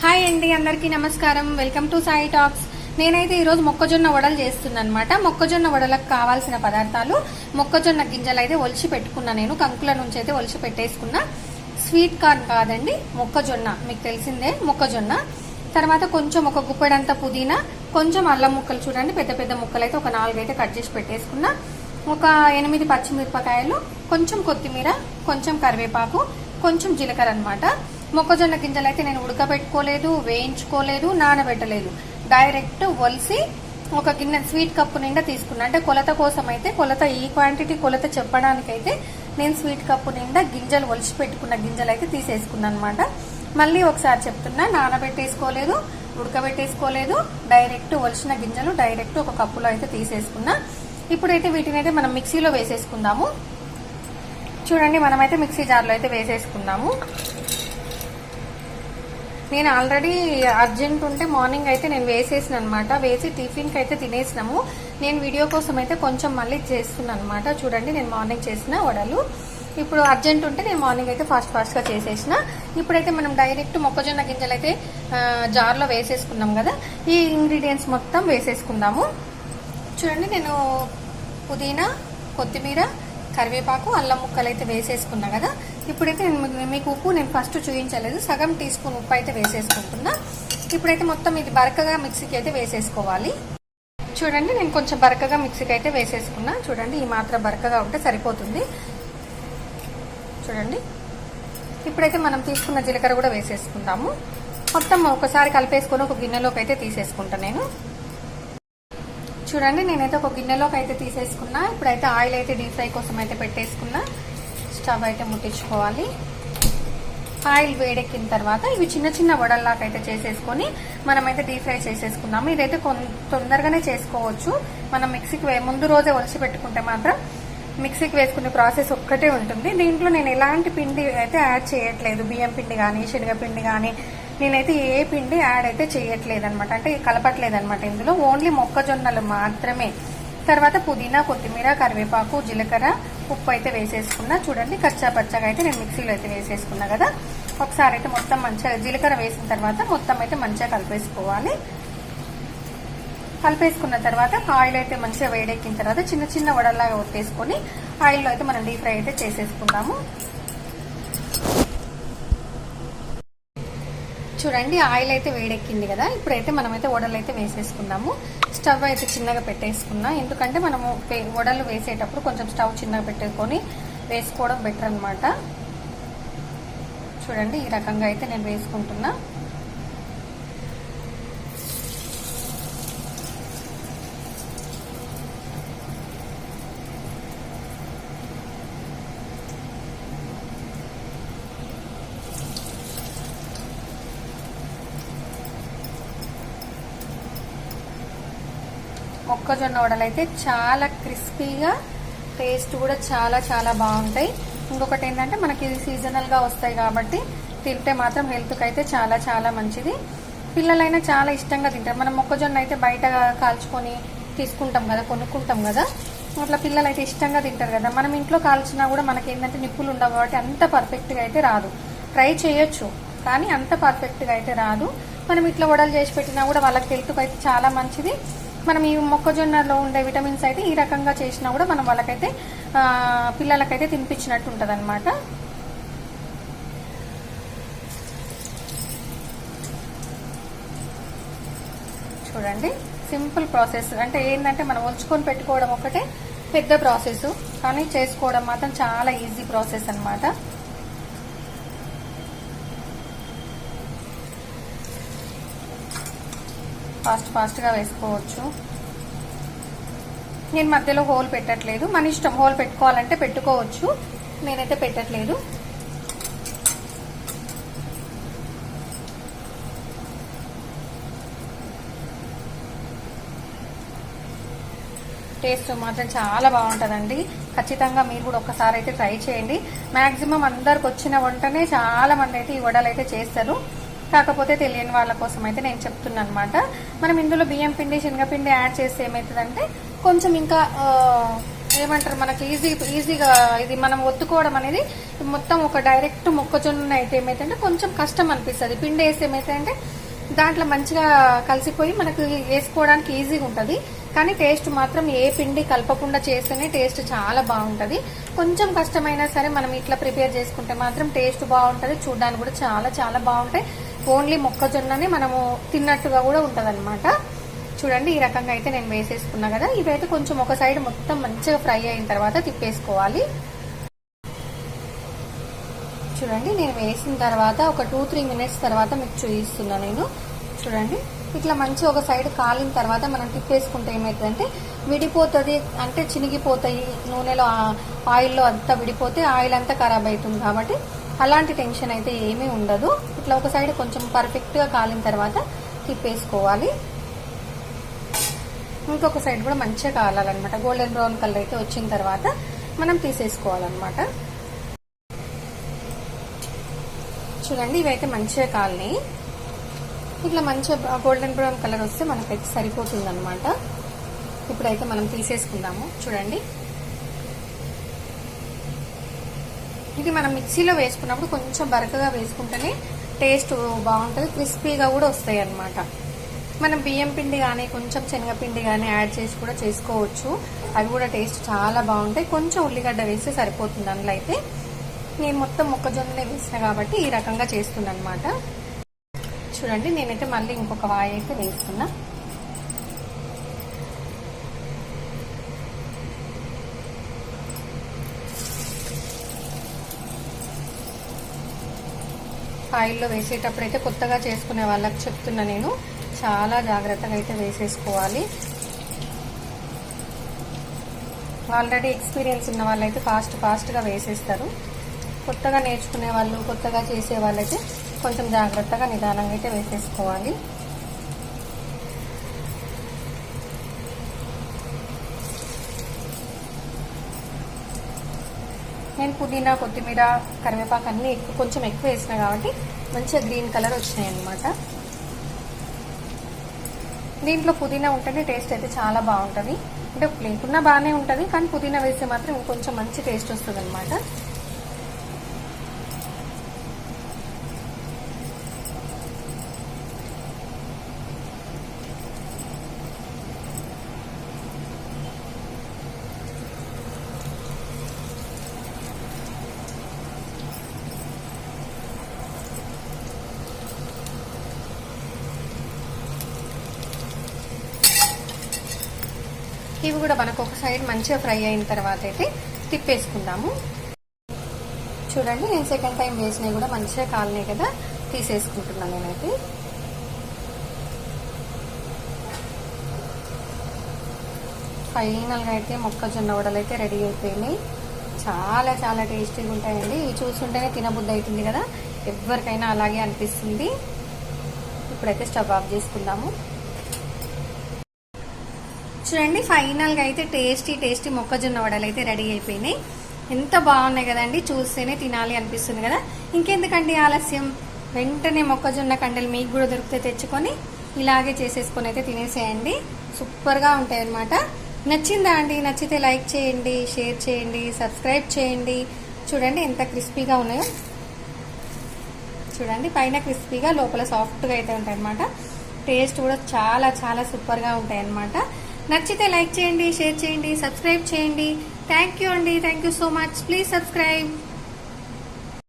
Hi అండి అందరికీ నమస్కారం. Welcome to Sai talks. నేనైతే ఈరోజు మొక్కజొన్న వడలు చేస్తున్నాను అనమాట మొక్కజొన్న వడలకు కావాల్సిన పదార్థాలు మొక్కజొన్న గింజలు అయితే ఒలిచి పెట్టుకున్నా నేను. కంకుల నుంచి అయితే ఒలిచి పెట్టేసుకున్నా. స్వీట్ కార్న్ కాదండి మొక్కజొన్న. మీకు తెలిసిందే మొక్కజొన్న. తర్వాత కొంచెం ఒక గుప్పెడంత పుదీనా కొంచెం అల్లం ముక్కలు చూడండి పెద్ద పెద్ద ముక్కలు అయితే ఒక నాలుగు అయితే కట్ చేసి పెట్టేసుకున్నా. ఒక ఎనిమిది పచ్చిమిరపకాయలు కొంచెం కొత్తిమీర కొంచెం కరివేపాకు కొంచెం జీలకర్ర అనమాట మొక్కజొన్న గింజలు అయితే నేను ఉడకబెట్టుకోలేదు వేయించుకోలేదు నానబెట్టలేదు. డైరెక్ట్ వలిసి ఒక గిన్నె స్వీట్ కప్పు నిండా తీసుకున్నా. అంటే కొలత కోసం అయితే కొలత ఈ క్వాంటిటీ కొలత చెప్పడానికైతే నేను స్వీట్ కప్పు నిండా గింజలు ఒలిచి పెట్టుకున్న గింజలు అయితే తీసేసుకున్నాను అనమాట మళ్ళీ ఒకసారి చెప్తున్నా నానబెట్టేసుకోలేదు ఉడకబెట్టేసుకోలేదు డైరెక్ట్ ఒలిచిన గింజలు డైరెక్ట్ ఒక కప్పులో అయితే తీసేసుకున్నా. ఇప్పుడైతే వీటిని అయితే మనం మిక్సీలో వేసేసుకుందాము. చూడండి మనమైతే మిక్సీ జార్లో అయితే వేసేసుకుందాము నేను ఆల్రెడీ అర్జెంట్ ఉంటే మార్నింగ్ అయితే నేను వేసేసిన అనమాట వేసి టిఫిన్కి అయితే తినేసినాము. నేను వీడియో కోసం అయితే కొంచెం మళ్ళీ చేస్తున్నాను అనమాట చూడండి నేను మార్నింగ్ చేసిన వడలు. ఇప్పుడు అర్జెంట్ ఉంటే నేను మార్నింగ్ అయితే ఫాస్ట్ ఫాస్ట్గా చేసేసిన. ఇప్పుడైతే మనం డైరెక్ట్ మొక్కజొన్న గింజలు అయితే జార్లో వేసేసుకున్నాం కదా. ఈ ఇంగ్రీడియంట్స్ మొత్తం వేసేసుకుందాము. చూడండి నేను పుదీనా కొత్తిమీర కరివేపాకు అల్లం ముక్కలు అయితే వేసేసుకున్నా కదా. ఇప్పుడైతే నేను మీకు- ఉప్పు నేను ఫస్ట్ చూపించలేదు సగం టీ స్పూన్ ఉప్పు అయితే వేసేసుకుంటున్నా. ఇప్పుడైతే మొత్తం ఇది బరకగా మిక్సీకి అయితే వేసేసుకోవాలి. చూడండి నేను కొంచెం బరకగా మిక్సీకి అయితే వేసేసుకున్నా. చూడండి ఈ మాత్రం బరకగా ఉంటే సరిపోతుంది. చూడండి. ఇప్పుడైతే మనం తీసుకున్న జీలకర్ర కూడా వేసేసుకుందాము. మొత్తం ఒకసారి కలిపేసుకొని ఒక గిన్నెలోకి అయితే తీసేసుకుంటా నేను. చూడండి నేనైతే ఒక గిన్నెలోకి అయితే తీసేసుకున్నా. ఇప్పుడైతే ఆయిల్ అయితే డీప్ ఫ్రై కోసం అయితే పెట్టేసుకున్నా. స్టవ్ అయితే ముట్టించుకోవాలి. ఆయిల్ వేడెక్కిన తర్వాత ఇవి చిన్న చిన్న వడల్లాగా అయితే చేసేసుకొని మనమైతే డీప్ ఫ్రై చేసేసుకున్నాము ఇదైతే కొన్- తొందరగానే చేసుకోవచ్చు. మనం మిక్సీకి వే- ముందు రోజే ఒలిచి పెట్టుకుంటే మాత్రం మిక్సీకి వేసుకునే ప్రాసెస్ ఒక్కటే ఉంటుంది. దీంట్లో నేను ఎలాంటి పిండి అయితే యాడ్ చేయట్లేదు. బియ్యం పిండి కానీ శనగపిండి కానీ నేనైతే ఏ పిండి యాడ్ అయితే చేయట్లేదు అనమాట అంటే కలపట్లేదు అనమాట ఇందులో. ఓన్లీ మొక్కజొన్నలు మాత్రమే. తర్వాత పుదీనా కొత్తిమీర కరివేపాకు జీలకర్ర ఉప్పు అయితే వేసేసుకున్నా. చూడండి కచ్చా పచ్చగా అయితే నేను మిక్సీలో అయితే వేసేసుకున్నా కదా. ఒకసారి అయితే మొత్తం మంచిగా జీలకర్ర వేసిన తర్వాత మొత్తం అయితే మంచిగా కలిపేసుకోవాలి. కలిపేసుకున్న తర్వాత ఆయిల్ అయితే మంచిగా వేడెక్కిన తర్వాత చిన్న చిన్న వడల్లాగా ఒత్తేసుకొని ఆయిల్లో అయితే మనం డీప్ ఫ్రై అయితే చేసేసుకుందాము చూడండి ఆయిల్ అయితే వేడెక్కింది కదా. ఇప్పుడైతే మనమైతే వడలు అయితే వేసేసుకుందాము. స్టవ్ అయితే చిన్నగా పెట్టేసుకున్నా. ఎందుకంటే మనము వడలు వేసేటప్పుడు కొంచెం స్టవ్ చిన్నగా పెట్టుకొని వేసుకోవడం బెటర్ అనమాట చూడండి ఈ రకంగా అయితే నేను వేసుకుంటున్నా. మొక్కజొన్న వడలు అయితే చాలా క్రిస్పీగా టేస్ట్ కూడా చాలా చాలా బాగుంటాయి. ఇంకొకటి ఏంటంటే మనకి సీజనల్గా వస్తాయి కాబట్టి తింటే మాత్రం హెల్త్కి అయితే చాలా చాలా మంచిది. పిల్లలైనా చాలా ఇష్టంగా తింటారు. మనం మొక్కజొన్న అయితే బయట కాల్చుకొని తీసుకుంటాం కదా కొనుక్కుంటాం కదా. అట్లా పిల్లలు అయితే ఇష్టంగా తింటారు కదా. మనం ఇంట్లో కాల్చినా కూడా మనకి ఏంటంటే నిప్పులు ఉండవు కాబట్టి అంత పర్ఫెక్ట్గా అయితే రాదు. ట్రై చేయొచ్చు కానీ అంత పర్ఫెక్ట్గా అయితే రాదు. మనం ఇట్లా వడలు చేసి పెట్టినా కూడా వాళ్ళకి హెల్త్కి అయితే చాలా మంచిది. మనం ఈ మొక్కజొన్నలో ఉండే విటమిన్స్ అయితే ఈ రకంగా చేసినా కూడా మనం వాళ్ళకైతే పిల్లలకైతే తినిపించినట్టు ఉంటుంది అనమాట చూడండి సింపుల్ ప్రాసెస్. అంటే ఏంటంటే మనం ఉంచుకొని పెట్టుకోవడం ఒకటే పెద్ద ప్రాసెస్. కానీ చేసుకోవడం మాత్రం చాలా ఈజీ ప్రాసెస్ అనమాట ఫాస్ట్ ఫాస్ట్గా వేసుకోవచ్చు. నేను మధ్యలో హోల్ పెట్టట్లేదు. మన ఇష్టం హోల్ పెట్టుకోవాలంటే పెట్టుకోవచ్చు. నేనైతే పెట్టట్లేదు. టేస్ట్ మాత్రం చాలా బాగుంటుందండి. ఖచ్చితంగా మీరు కూడా ఒక్కసారి అయితే ట్రై చేయండి. మ్యాక్సిమం అందరికి వచ్చిన వంటనే చాలా మంది అయితే ఈ వడలు అయితే చేస్తారు. కాకపోతే తెలియని వాళ్ళ కోసం అయితే నేను చెప్తున్నాను అనమాట మనం ఇందులో బియ్యం పిండి శనగపిండి యాడ్ చేస్తే ఏమవుతుందంటే కొంచెం ఇంకా ఏమంటారు మనకి ఈజీ ఈజీగా ఇది మనం ఒత్తుకోవడం అనేది మొత్తం ఒక డైరెక్ట్ మొక్కజొన్న అయితే ఏమైతే కొంచెం కష్టం అనిపిస్తుంది. పిండి వేస్తే ఏమైతే దాంట్లో మంచిగా కలిసిపోయి మనకు వేసుకోవడానికి ఈజీగా ఉంటుంది. కానీ టేస్ట్ మాత్రం ఏ పిండి కలపకుండా చేస్తేనే టేస్ట్ చాలా బాగుంటుంది. కొంచెం కష్టమైనా సరే మనం ఇట్లా ప్రిపేర్ చేసుకుంటే మాత్రం టేస్ట్ బాగుంటుంది. చూడడానికి కూడా చాలా చాలా బాగుంటాయి. ఓన్లీ మొక్కజొన్ననే మనము తిన్నట్టుగా కూడా ఉంటది చూడండి ఈ రకంగా అయితే నేను వేసేసుకున్నా కదా. ఇవైతే కొంచెం ఒక సైడ్ మొత్తం మంచిగా ఫ్రై అయిన తర్వాత తిప్పేసుకోవాలి. చూడండి నేను వేసిన తర్వాత ఒక టూ త్రీ మినిట్స్ తర్వాత మీకు చూపిస్తున్నా నేను. చూడండి ఇట్లా మంచి ఒక సైడ్ కాలిన తర్వాత మనం తిప్పేసుకుంటే ఏమవుతుందంటే విడిపోతుంది అంటే చినిగిపోతాయి. నూనెలో ఆయిల్లో అంతా విడిపోతే ఆయిల్ అంతా ఖరాబ్ అవుతుంది కాబట్టి అలాంటి టెన్షన్ అయితే ఏమీ ఉండదు. ఇట్లా ఒక సైడ్ కొంచెం పర్ఫెక్ట్గా కాలిన తర్వాత తిప్పేసుకోవాలి. ఇంకొక సైడ్ కూడా మంచిగా కాలాలన్నమాట. గోల్డెన్ బ్రౌన్ కలర్ అయితే వచ్చిన తర్వాత మనం తీసేసుకోవాలన్నమాట. చూడండి ఇవైతే మంచిగా కాలినాయి. ఇట్లా మంచిగా గోల్డెన్ బ్రౌన్ కలర్ వస్తే మనకైతే సరిపోతుంది అనమాట ఇప్పుడైతే మనం తీసేసుకుందాము. చూడండి. ఇది మనం మిక్సీలో వేసుకున్నప్పుడు కొంచెం బరకగా వేసుకుంటేనే టేస్ట్ బాగుంటుంది క్రిస్పీగా కూడా వస్తాయి అన్నమాట. మనం బియ్యం పిండి కానీ కొంచెం శనగపిండి కానీ యాడ్ చేసి కూడా చేసుకోవచ్చు. అవి కూడా టేస్ట్ చాలా బాగుంటాయి. కొంచెం ఉల్లిగడ్డ వేస్తే సరిపోతుంది అందులో అయితే. నేను మొత్తం మొక్కజొన్ననే వేసిన కాబట్టి ఈ రకంగా చేస్తున్నా అనమాట చూడండి నేనైతే మళ్ళీ ఇంకొక వాయి అయితే వేస్తున్నా. ఆయిల్లో వేసేటప్పుడు అయితే కొత్తగా చేసుకునే వాళ్ళకి చెప్తున్నా నేను. చాలా జాగ్రత్తగా అయితే వేసేసుకోవాలి. ఆల్రెడీ ఎక్స్పీరియన్స్ ఉన్న వాళ్ళైతే ఫాస్ట్ ఫాస్ట్గా వేసేస్తారు. కొత్తగా నేర్చుకునే వాళ్ళు కొత్తగా చేసే వాళ్ళైతే కొంచెం జాగ్రత్తగా నిదానంగా అయితే వేసేసుకోవాలి. నేను పుదీనా కొత్తిమీర కరివేపాకు అన్నీ ఎక్కువ కొంచెం ఎక్కువ వేసిన కాబట్టి మంచిగా గ్రీన్ కలర్ వచ్చినాయి అనమాట దీంట్లో పుదీనా ఉంటేనే టేస్ట్ అయితే చాలా బాగుంటుంది. అంటే లేకున్నా బాగానే ఉంటుంది కానీ పుదీనా వేస్తే మాత్రం ఇంకొంచెం మంచి టేస్ట్ వస్తుంది అనమాట ఇవి కూడా మనకు ఒక సైడ్ మంచిగా ఫ్రై అయిన తర్వాత అయితే తిప్పేసుకుందాము. చూడండి నేను సెకండ్ టైం వేసినవి కూడా మంచిగా కాలినాయి కదా తీసేసుకుంటున్నాను నేనైతే. ఫైనల్గా అయితే మొక్కజొన్న వడలు అయితే రెడీ అయిపోయినాయి. చాలా చాలా టేస్టీగా ఉంటాయండి. ఇవి చూస్తుంటేనే తినబుద్ధి అవుతుంది కదా. ఎవరికైనా అలాగే అనిపిస్తుంది. ఇప్పుడైతే స్టవ్ ఆఫ్ చేసుకుందాము. చూడండి ఫైనల్గా అయితే టేస్టీ టేస్టీ మొక్కజొన్న వడలు అయితే రెడీ అయిపోయినాయి. ఎంత బాగున్నాయి కదండి చూస్తేనే తినాలి అనిపిస్తుంది కదా. ఇంకెందుకండి ఆలస్యం? వెంటనే మొక్కజొన్న కండలు మీకు కూడా దొరికితే తెచ్చుకొని ఇలాగే చేసేసుకొని అయితే తినేసేయండి. సూపర్గా ఉంటాయి అనమాట నచ్చిందా అండి? నచ్చితే లైక్ చేయండి షేర్ చేయండి సబ్స్క్రైబ్ చేయండి. చూడండి ఎంత క్రిస్పీగా ఉన్నాయో. చూడండి పైన క్రిస్పీగా లోపల సాఫ్ట్గా అయితే ఉంటాయి అనమాట టేస్ట్ కూడా చాలా చాలా సూపర్గా ఉంటాయి అనమాట నచ్చితే లైక్ చేయండి షేర్ చేయండి సబ్స్క్రైబ్ చేయండి. థ్యాంక్ యూ అండి. Thank you so much please subscribe